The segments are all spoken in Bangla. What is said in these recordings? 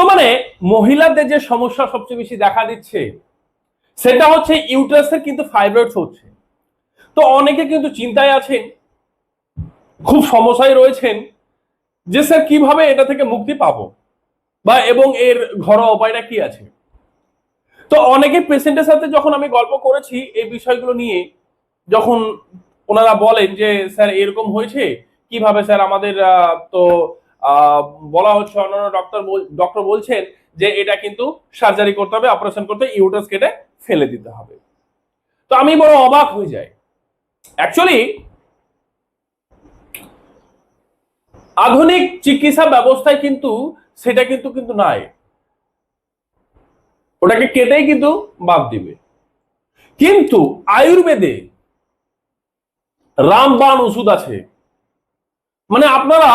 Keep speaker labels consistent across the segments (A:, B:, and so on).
A: বর্তমানে মহিলাদের যে সমস্যা সবচেয়ে বেশি দেখা দিচ্ছে, সেটা হচ্ছে ইউটারাসের কিন্তু ফাইব্রয়েডস হচ্ছে। তো অনেকে কিন্তু চিন্তায় আছেন, খুব সমস্যায় রয়েছেন যে, স্যার, কীভাবে এটা থেকে মুক্তি পাবো? বা, এবং এর ঘরোয়া উপায়টা কি আছে? তো অনেকে পেশেন্টের সাথে যখন আমি গল্প করেছি এই বিষয়গুলো নিয়ে, যখন ওনারা বলেন যে, স্যার, এরকম হয়েছে, কীভাবে স্যার আমাদের তো বলা হচ্ছে অন্যান্য ডক্টর ডক্টর বলছেন যে এটা কিন্তু সার্জারি করতে হবে অপারেশন করতে ইউটাস কেটে ফেলে দিতে হবে। তো আমি বড় অবাক হয়ে যাই। অ্যাকচুয়ালি আধুনিক চিকিৎসা ব্যবস্থায় কিন্তু সেটা কিন্তু কিন্তু নাই। ওটাকে কেটেই কিন্তু বাদ দিবে। কিন্তু আয়ুর্বেদে রামবান ওষুধ আছে। মানে আপনারা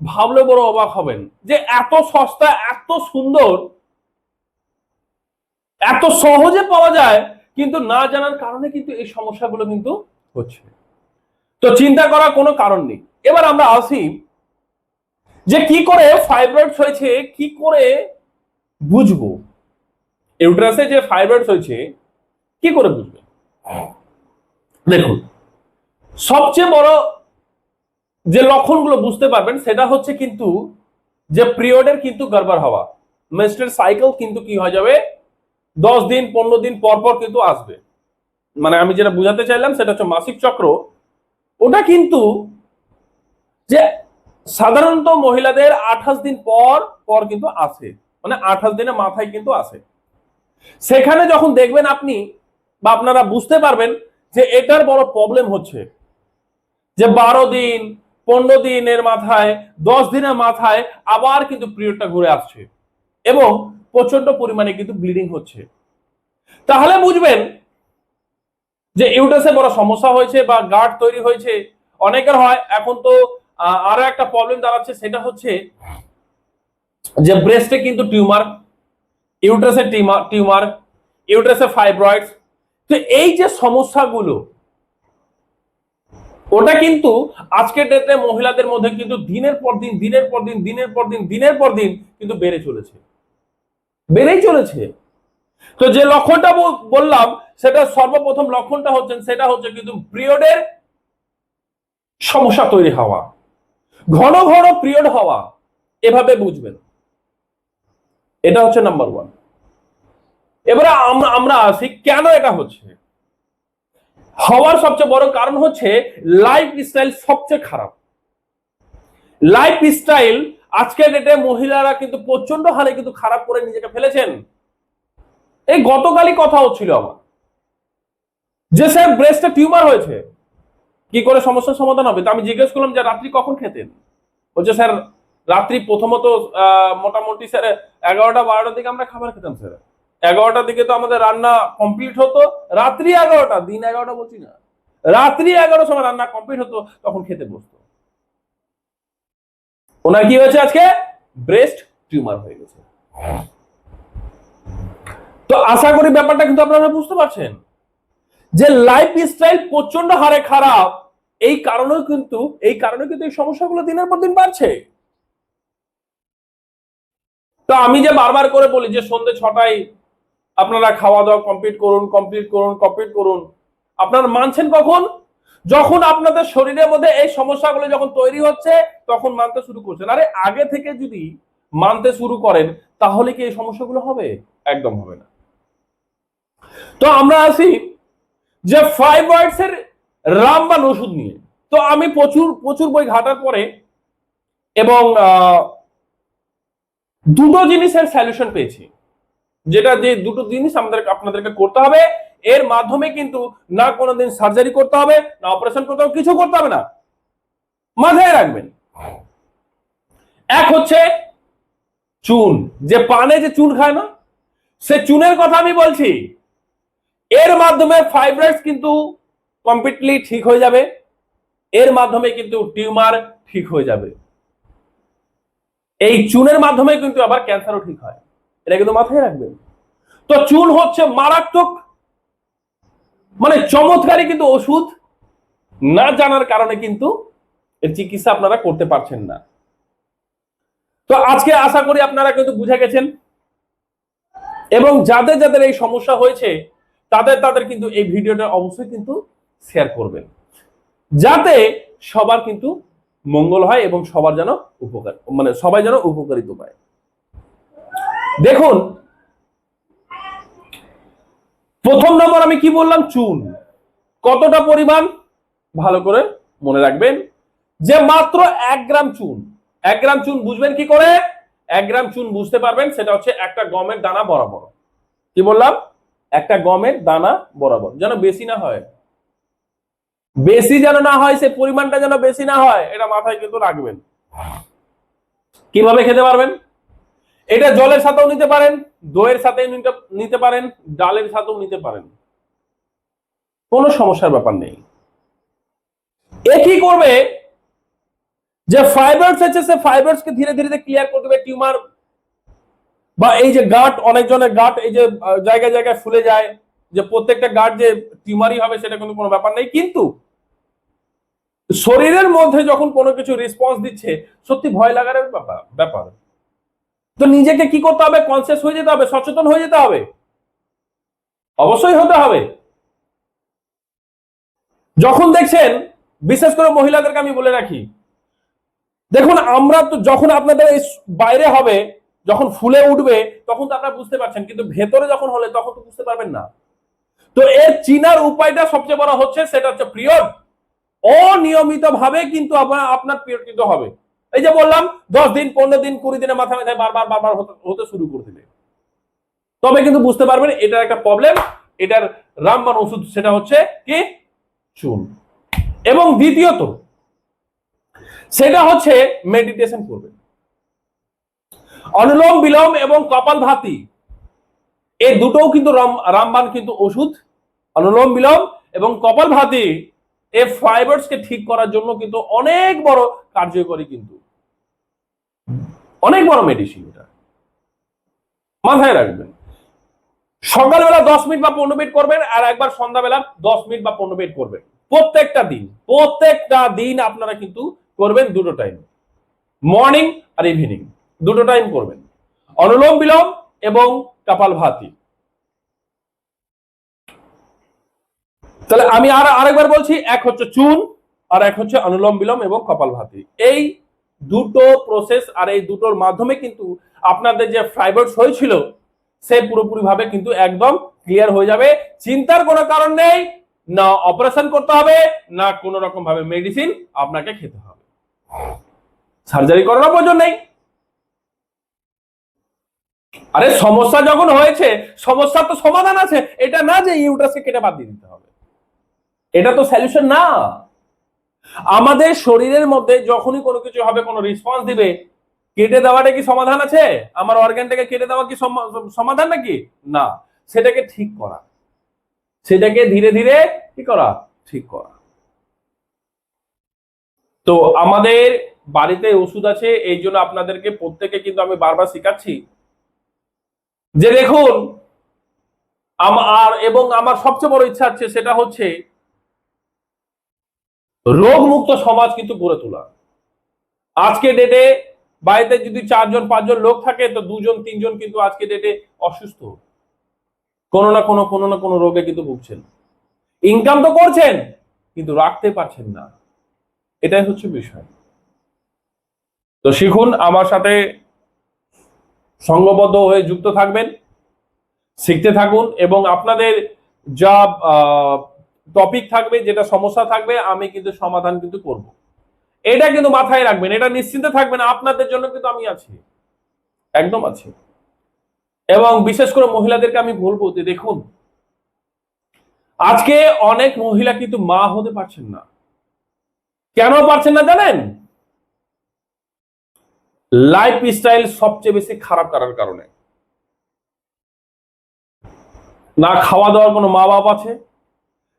A: ভাবলে বড় অবাক হবেন যে এত সস্তা, এত সুন্দর, এত সহজে পাওয়া যায়, কিন্তু না জানার কারণে কিন্তু এই সমস্যাগুলো কিন্তু হচ্ছে। তো চিন্তা করার কোনো কারণ নেই। এবার আমরা আসি যে কি করে ফাইব্রয়েডস হয়েছে, কি করে বুঝব? ইউট্রাসে যে ফাইব্রয়েডস হয়েছে, কি করে বুঝবে? দেখুন, সবচেয়ে বড় যে লক্ষণগুলো বুঝতে পারবেন, সেটা হচ্ছে কিন্তু যে পিরিয়ডের কিন্তু গড়বড় হওয়া। মেনস্ট্রুয়াল সাইকেল কিন্তু কি হয়ে যাবে? দশ দিন, পনেরো দিন পর পর কিন্তু আসবে। মানে আমি যেটা বুঝাতে চাইলাম, সেটা হচ্ছে মাসিক চক্র। ওটা কিন্তু যে সাধারণত মহিলাদের আঠাশ দিন পর পর কিন্তু আসে। মানে আঠাশ দিনের মাথায় কিন্তু আসে। সেখানে যখন দেখবেন আপনি, বা আপনারা বুঝতে পারবেন যে এটার বড় প্রবলেম হচ্ছে। যে বারো দিন পনেরো দিনের মাথায়, দশ দিনের মাথায় আবার কিন্তু পিরিয়ডটা ঘুরে আসছে। এবং প্রচণ্ড পরিমাণে কিন্তু ব্লিডিং হচ্ছে। তাহলে বুঝবেন যে ইউটাসে বড় সমস্যা হয়েছে বা গার্ড তৈরি হয়েছে। অনেকের হয়, এখন তো আরও একটা প্রবলেম দাঁড়াচ্ছে, সেটা হচ্ছে যে ব্রেস্টে কিন্তু টিউমার ইউটাসে টিউমার ইউটাসে ফাইব্রয়েডস তো এই যে সমস্যাগুলো ওটা কিন্তু আজকের ডেটে মহিলাদের মধ্যে কিন্তু দিনের পর দিন, দিনের পর দিন, দিনের পর দিন, দিনের পর দিন কিন্তু বেড়ে চলেছে। বেড়েই চলেছে। তো যে লক্ষণটা বললাম, সেটা সর্বপ্রথম লক্ষণটা হচ্ছে সেটা হচ্ছে কিন্তু পিরিয়ডের সমস্যা তৈরি হওয়া। ঘন ঘন পিরিয়ড হওয়া, এভাবে বুঝবেন। এটা হচ্ছে নাম্বার ওয়ান এবারে আমরা আমরা আসি, কেন এটা হচ্ছে? হওয়ার সবচেয়ে বড় কারণ হচ্ছে লাইফ স্টাইল সবচেয়ে খারাপ। লাইফ স্টাইল আজকের ডেটে মহিলারা কিন্তু প্রচণ্ড হারে কিন্তু খারাপ করে নিজেকে ফেলেছেন। এই গতকালই কথা হচ্ছিল আমার। যে স্যার ব্রেস্টে টিউমার হয়েছে, কি করে সমস্যার সমাধান হবে? তো আমি জিজ্ঞেস করলাম যে রাত্রি কখন খেতেন? বলছে, স্যার, রাত্রি প্রথমত মোটামুটি স্যার, এগারোটা, বারোটার দিকে আমরা খাবার খেতাম, স্যার। এগারোটার দিকে তো আমাদের রান্না কমপ্লিট হতো। রাত্রি এগারোটা, দিন এগারোটা বলছি না। রাত্রি এগারোটার সময় রান্না কমপ্লিট হতো, তখন খেতে বসতো। ওনার কি হয়েছে আজকে? ব্রেস্ট টিউমার হয়ে গেছে। তো আশা করি ব্যাপারটা কিন্তু আপনারা বুঝতে পারছেন যে লাইফ স্টাইল প্রচণ্ড হারে খারাপ। এই কারণেও কিন্তু, এই কারণে কিন্তু এই সমস্যাগুলো দিনের পর দিন বাড়ছে। তো আমি যে বারবার করে বলি যে সন্ধ্যে ছটায় আপনারা খাওয়া দাওয়া কমপ্লিট করুন কমপ্লিট করুন কমপ্লিট করুন। আপনারা মানছেন কখন? যখন আপনাদের শরীরের মধ্যে এই সমস্যাগুলো যখন তৈরি হচ্ছে, তখন মানতে শুরু করছেন। আরে আগে থেকে যদি মানতে শুরু করেন, তাহলে কি এই সমস্যাগুলো হবে? একদম হবে না। তো আমরা আসি যে ফাইব্রয়েডস এর রামবান ওষুধ নিয়ে। তো আমি প্রচুর প্রচুর বই ঘাটার পরে এবং দুটো জিনিসের সলিউশন পেয়েছি। যেটা যে দুটো জিনিস আমাদের আপনাদেরকে করতে হবে। এর মাধ্যমে কিন্তু না কোনোদিন সার্জারি করতে হবে, না অপারেশন করতে হবে, কিছু করতে হবে না। মাথায় রাখবেন। এক হচ্ছে চুন। যে পানে যে চুন খায় না, সে চুনের কথা আমি বলছি। এর মাধ্যমে ফাইব্রয়েডস কিন্তু কমপ্লিটলি ঠিক হয়ে যাবে। এর মাধ্যমে কিন্তু টিউমার ঠিক হয়ে যাবে। এই চুনের মাধ্যমে কিন্তু আবার ক্যান্সারও ঠিক হয়। এটা কিন্তু মাথায় রাখবেন। তো চুন হচ্ছে মারাত্মক মানে চমৎকারী কিন্তু ওষুধ, না জানার কারণে কিন্তু এর চিকিৎসা আপনারা করতে পারছেন না। তো আজকে আশা করি আপনারা কিন্তু বুঝে গেছেন, এবং যাদের যাদের এই সমস্যা হয়েছে, তাদের তাদের কিন্তু এই ভিডিওটা অবশ্যই কিন্তু শেয়ার করবেন। যাতে সবার কিন্তু মঙ্গল হয় এবং সবার যেন উপকার মানে সবাই যেন উপকারিত পায় দেখুন, প্রথম নম্বর আমি কি বললাম? চুন। কতটা পরিমাণ? ভালো করে মনে রাখবেন। যে মাত্র এক গ্রাম চুন। এক গ্রাম চুন বুঝবেন কি করে? এক গ্রাম চুন বুঝতে পারবেন, সেটা হচ্ছে একটা গমের দানা বরাবর। কি বললাম? একটা গমের দানা বরাবর। যেন বেশি না হয়। বেশি যেন না হয় সে পরিমাণটা যেন বেশি না হয়, এটা মাথায় কিন্তু রাখবেন। কীভাবে খেতে পারবেন? এটা জলের সাথেও নিতে পারেন, দইয়ের সাথে নিতে- পারেন, ডালের সাথেও নিতে পারেন। কোনো সমস্যার ব্যাপার নেই। এ কি করবে? যে ফাইবারস আছে, সে ফাইবারস কে ধীরে ধীরে ক্লিয়ার করে দেবে টিউমার বা এই যে গাঁট অনেকজনের গাঁট এই যে জায়গায় জায়গায় ফুলে যায়, যে প্রত্যেকটা গাঁট যে টিউমারই হবে, সেটা কিন্তু কোনো ব্যাপার নেই। কিন্তু শরীরের মধ্যে যখন কোনো কিছু রেসপন্স দিচ্ছে, সত্যি ভয় লাগার ব্যাপার ব্যাপার। তো নিজেকে কি করতে হবে? কনসিয়াস হয়ে যেতে হবে, সচেতন হয়ে যেতে হবে। অবশ্যই হতে হবে। যখন দেখছেন, বিশেষ করে মহিলাদেরকে আমি বলে রাখি, দেখুন, আমরা তো যখন আপনাদের বাইরে হবে, যখন ফুলে উঠবে, তখন তো আপনারা বুঝতে পারছেন, কিন্তু ভেতরে যখন হলে তখন তো বুঝতে পারবেন না। তো এর চিনার উপায়টা সবচেয়ে বড় হচ্ছে, সেটা হচ্ছে পিরিয়ড। অনিয়মিত ভাবে কিন্তু আপনার আপনার পিরিয়ড কিন্তু হবে। এই যে বললাম, দশ দিন, পনেরো দিন, কুড়ি দিনের মাথায় মাথায় বারবার বারবার হতে- শুরু করে দিবে তবে কিন্তু বুঝতে পারবেন, এটার একটা প্রবলেম এটার রামবান ওষুধ সেটা হচ্ছে কি? চুন। এবং দ্বিতীয়ত, সেটা হচ্ছে মেডিটেশন করবেন অনুলোম, বিলোম এবং কপাল ভাতি এই দুটোও কিন্তু রাম- রামবান কিন্তু ওষুধ, অনুলোম, বিলোম এবং কপাল ভাতি এই ফাইবার্স কে ঠিক করার জন্য কিন্তু অনেক বড় কার্যকরী কিন্তু। অনেক বড় মেডিসিন এটা। মাথায় রাখবেন। সকালবেলা দশ মিনিট বা পনেরো মিনিট করবেন আর একবার সন্ধ্যাবেলা দশ মিনিট বা পনেরো মিনিট করবেন। প্রত্যেকটা দিন প্রত্যেকটা দিন আপনারা কিন্তু করবেন দুটো টাইম মর্নিং আর ইভিনিং দুটো টাইম করবেন। অনুলোম বিলোম এবং কপাল ভাতি। তাহলে আমি আর আরেকবার বলছি, এক হচ্ছে চুন আর এক হচ্ছে অনুলোম বিলোম এবং কপাল ভাতি। এই দুটো প্রসেস আর এই দুটোর মাধ্যমে কিন্তু আপনাদের যে ফাইবার্স হয়েছিল, সে পুরোপুরি ভাবে কিন্তু একদম ক্লিয়ার হয়ে যাবে। চিন্তার কোনো কারণ নেই, না অপারেশন করতে হবে, না কোনো রকম ভাবে মেডিসিন আপনাকে খেতে হবে। সার্জারি করার প্রয়োজন নেই। আরে সমস্যা যখন হয়েছে, সমস্যার তো সমাধান আছে। এটা না যে ইউটাসকে কেটে বাদ দিয়ে দিতে হবে। এটা তো সলিউশন না। আমাদের শরীরের মধ্যে যখনই কোনো কিছু হবে, কোনো রেসপন্স দিবে, কেটে দেওয়াটা কি সমাধান আছে? আমার অর্গানটাকে কেটে দেওয়া কি সমাধান নাকি? না। সেটাকে ঠিক করা। সেটাকে ধীরে ধীরে কি করা? ঠিক করা। তো আমাদের বাড়িতে ওষুধ আছে, এই জন্য আপনাদেরকে প্রত্যেকে কিন্তু আমি বারবার শেখাচ্ছি। যে দেখুন আমার এবং আমার সবচেয়ে বড় ইচ্ছা আছে, সেটা হচ্ছে রোগ মুক্ত সমাজ কিন্তু গড়ে তোলা। আজকে ডেটে বাড়িতে যদি চারজন, পাঁচজন লোক থাকে, তো দুজন, তিনজন কিন্তু আজকে ডেটে অসুস্থ। কোনো না কোনো কোনো না কোনো রোগে কিন্তু ভুগছেন। ইনকাম তো করছেন, কিন্তু রাখতে পারছেন না। এটাই হচ্ছে বিষয়। তো শিখুন, আমার সাথে সঙ্গবদ্ধ হয়ে যুক্ত থাকবেন, শিখতে থাকুন এবং আপনাদের যা টপিক থাকবে, যেটা সমস্যা থাকবে, আমি কিন্তু সমাধান কিন্তু করব। এটা কিন্তু মাথায় রাখবেন, এটা নিশ্চিন্তে থাকবেন, আপনাদের জন্য কিন্তু আমি আছি। একদম আছি। এবং বিশেষ করে মহিলাদেরকে আমি বলব যে, দেখুন, আজকে অনেক মহিলা কিন্তু মা হতে পারছেন না। কেন পারছেন না জানেন? লাইফ স্টাইল সবচেয়ে বেশি খারাপ করার কারণে। না খাওয়া দাওয়ার কোনো মা বাপ আছে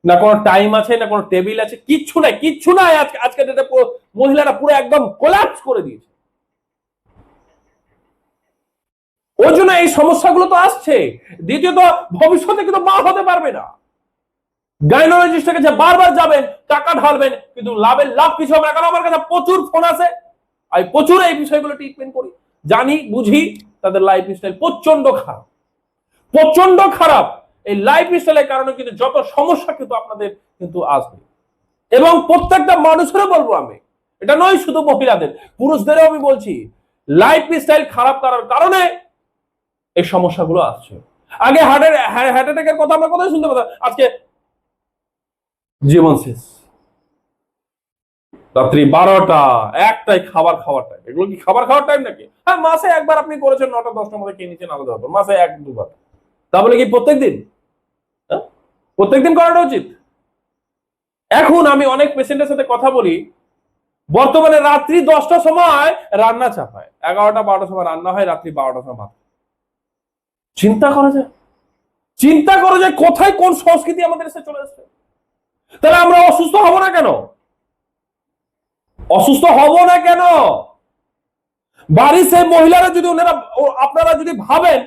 A: না কোনো টাইম আছে, না কোনো টেবিল আছে, কিচ্ছু নাই কিচ্ছু নাই আজকে আজকে ডেটে মহিলারা পুরো একদম কোলাপস করে দিয়েছে। ওই জন্য এই সমস্যাগুলো তো আসছে। দ্বিতীয়ত, ভবিষ্যতে কিন্তু মা হতে পারবে না। গাইনোলজিস্টের কাছে বারবার যাবেন, টাকা ঢালবেন, কিন্তু লাভের লাভ কিছু হবে না। কারণ আমার কাছে প্রচুর ফোন আছে। আমি প্রচুর এই বিষয়গুলো ট্রিটমেন্ট করি। জানি, বুঝি, তাদের লাইফ স্টাইল প্রচণ্ড খারাপ। প্রচণ্ড খারাপ। এই লাইফ স্টাইলের কারণে কিন্তু যত সমস্যা কিন্তু আপনাদের কিন্তু আসবে। এবং প্রত্যেকটা মানুষেরও বলব আমি, এটা নয় শুধু মহিলাদের, পুরুষদেরও আমি বলছি লাইফ স্টাইল খারাপ করার কারণে এই সমস্যাগুলো আসছে। আগে হার্টের হার্ট অ্যাটাকের কথা আমরা কোথায় শুনতে পেতাম আজকে জীবন শেষ। রাত্রি বারোটা, একটাই খাবার খাওয়ার টাইম এগুলো কি খাবার খাওয়ার টাইম নাকি? হ্যাঁ মাসে একবার আপনি করেছেন নটা, দশটার মধ্যে খেয়ে নিচ্ছেন, আলাদা ব্যাপার। মাসে এক, দুবার। তাহলে কি প্রত্যেক দিন হ্যাঁ? প্রত্যেকদিন করাটা উচিত। এখন আমি অনেক পেশেন্টের সাথে কথা বলি, বর্তমানে রাত্রি দশটার সময় রান্না চাপায়। এগারোটা, বারোটার সময় রান্না হয়, রাত্রি বারোটার সময় ভাত চিন্তা করা যায়? চিন্তা করা যায় কোথায় কোন সংস্কৃতি আমাদের এসে চলে আসছে? তাহলে আমরা অসুস্থ হব না কেন? অসুস্থ হব না কেন? বাড়ির সেই মহিলারা যদি ওনারা আপনারা যদি ভাবেন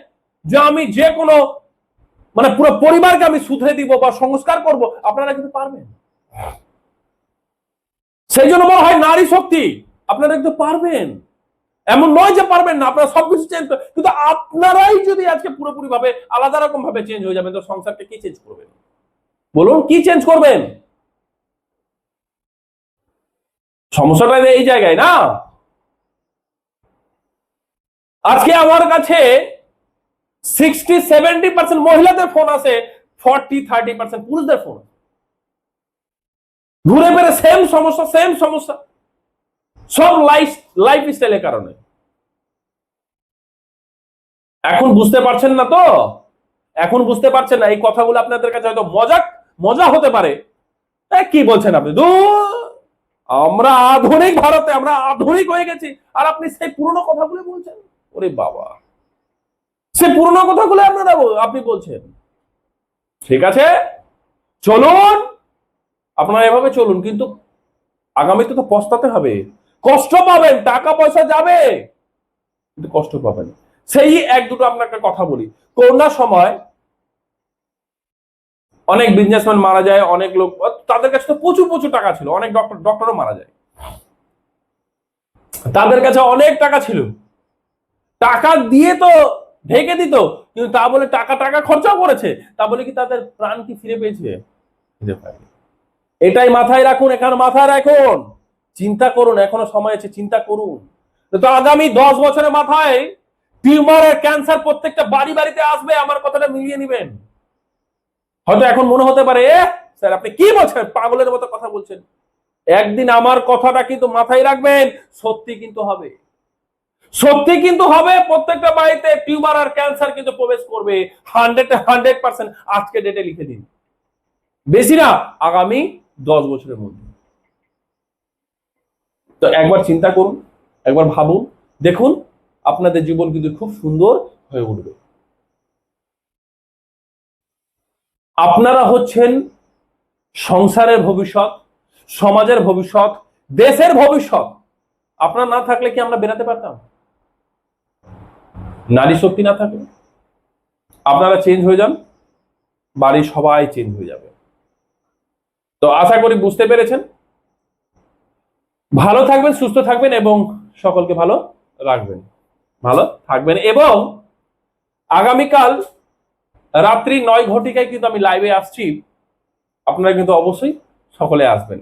A: যে আমি যে কোনো মানে পুরো পরিবারকে আমি শুধরে দিব বা সংস্কার করব, আপনারা কিন্তু পারবেন। সেই জন্য মনে হয় নারী শক্তি, আপনারা কিন্তু পারবেন। এমন নয় যে পারবেন না, আপনারা সবকিছু চেঞ্জ কিন্তু আপনারাই যদি আজকে পুরোপুরি ভাবে আলাদা রকম ভাবে চেঞ্জ হয়ে যাবেন, তো সংসারকে কি চেঞ্জ করবেন? বলুন, কি চেঞ্জ করবেন? সমস্যাটা এই জায়গায় না? আজকে আমার কাছে সিক্সটি সেভেন্টি পার্সেন্ট মহিলাদের ফোন আছে ফর্টি থার্টি পার্সেন্ট পুরুষদের ফোন ঘুরে ফিরে সেম সমস্যা সেম সমস্যা। সব লাইফ লাইফ স্টাইলের কারণে। এখন বুঝতে পারছেন না তো? এখন বুঝতে পারছেন না, এই কথাগুলো আপনাদের কাছে হয়তো মজা মজা হতে পারে। কি বলছেন আপনি? দূর আমরা আধুনিক ভারতে, আমরা আধুনিক হয়ে গেছি, আর আপনি সেই পুরনো কথাগুলো বলছেন? ওরে বাবা। সে পুরনো কথাগুলো আপনারা আপনি বলছেন। ঠিক আছে? চলুন, আপনারা এভাবে চলুন, কিন্তু আগামীতে তো পস্তাতে হবে। কষ্ট পাবেন, টাকা পয়সা যাবে, কিন্তু কষ্ট পাবেন। সেই এক দুটো আপনাকে কথা বলি। করোনার সময় অনেক বিজনেসম্যান মারা যায়, অনেক লোক, তাদের কাছে তো প্রচুর প্রচুর টাকা ছিল, অনেক ডক্টর ডক্টরও মারা যায়। তাদের কাছে অনেক টাকা ছিল। টাকা দিয়ে তো ঢেকে দিত কিন্তু তা বলে টাকা টাকা খরচাও করেছে। তা বলে কি তাদের প্রাণ কি ফিরে পেয়েছে? ফিরে পায়নি। এটাই মাথায় রাখুন এখানে মাথায় রাখুন। চিন্তা করুন এখনও সময় আছে চিন্তা করুন। তো আগামী দশ বছরের মাথায় টিউমারের ক্যান্সার প্রত্যেকটা বাড়ি বাড়িতে আসবে আমার কথাটা মিলিয়ে নেবেন। হয়তো এখন মনে হতে পারে স্যার আপনি কি বলছেন? পাগলের মতো কথা বলছেন। একদিন আমার কথাটা কিন্তু মাথায় রাখবেন সত্যি কিন্তু হবে। সত্যি কিন্তু হবে, প্রত্যেকটা বাড়িতে টিউমার আর ক্যান্সার কিন্তু প্রবেশ করবে। হান্ড্রেড হান্ড্রেড পার্সেন্ট আজকে ডেটে লিখে দিন। বেশি না, আগামী দশ বছরের মধ্যে। তো একবার চিন্তা করুন, একবার ভাবুন, দেখুন, আপনাদের জীবন কিন্তু খুব সুন্দর হয়ে উঠবে। আপনারা হচ্ছেন সংসারের ভবিষ্যৎ, সমাজের ভবিষ্যৎ, দেশের ভবিষ্যৎ। আপনারা না থাকলে কি আমরা বেরাতে পারতাম? নারী শক্তি না থাকে। আপনারা চেঞ্জ হয়ে যান বাড়ির সবাই চেঞ্জ হয়ে যাবে। তো আশা করি বুঝতে পেরেছেন। ভালো থাকবেন, সুস্থ থাকবেন এবং সকলকে ভালো রাখবেন। ভালো থাকবেন এবং আগামীকাল রাত্রি নয় ঘটিকায় কিন্তু আমি লাইভে আসছি। আপনারা কিন্তু অবশ্যই সকলে আসবেন।